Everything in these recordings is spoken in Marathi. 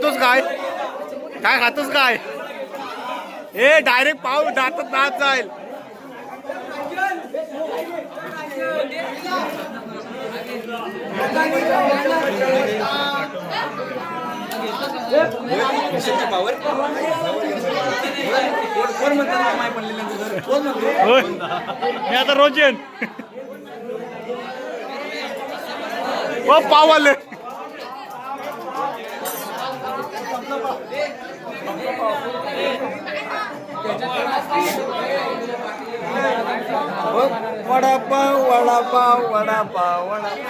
खातोस काय? काय खातोस काय? हे डायरेक्ट पाव दातात दात जाईल. होय. मी आता रोज येईन. ओ पाव आले. वडापाव वडापाव वडापाव वडापाव.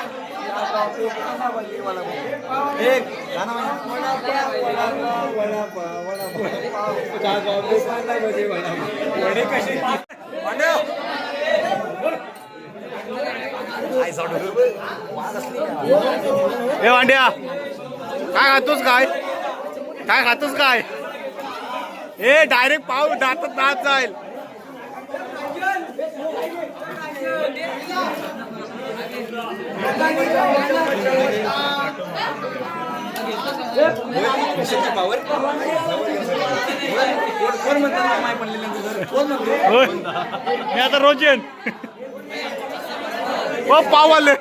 एक वडापाव वडापाव वडापाव वडापाव. ए वांड्या काय खातोस काय? काय खातोस काय? ए डायरेक्ट पाव दातात दात जाईल. पावर कोण म्हणतात माय कोण म्हणतो मी आता रोज येईन. ओ पाव आले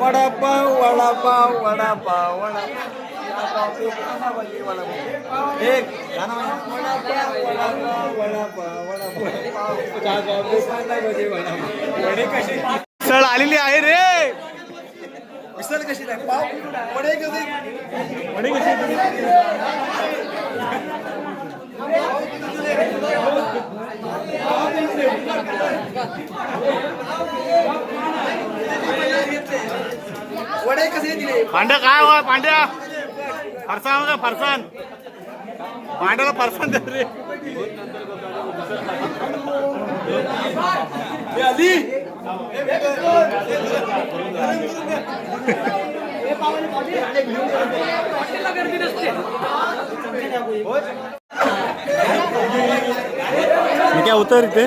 वडापाव वडापाव वडापाव वडापाव. एक सळ आलेली आहे रे. मिसळ कशी? नाही पाव वडे कसे? वडी कशी कसे? पांड्या काय हो पांड्या? फरसान का फरसान पांड्याला फरसान दे रे. अली मी काय उतर इथे.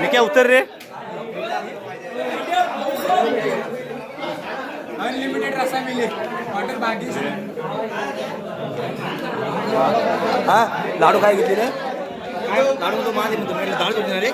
मी काय उतर रे? अनलिमिटेड रसा मिले. वाटर बाकी हा? लाडू काय घेतले लाडू तो माझे म्हणतो लाडू घेतले रे.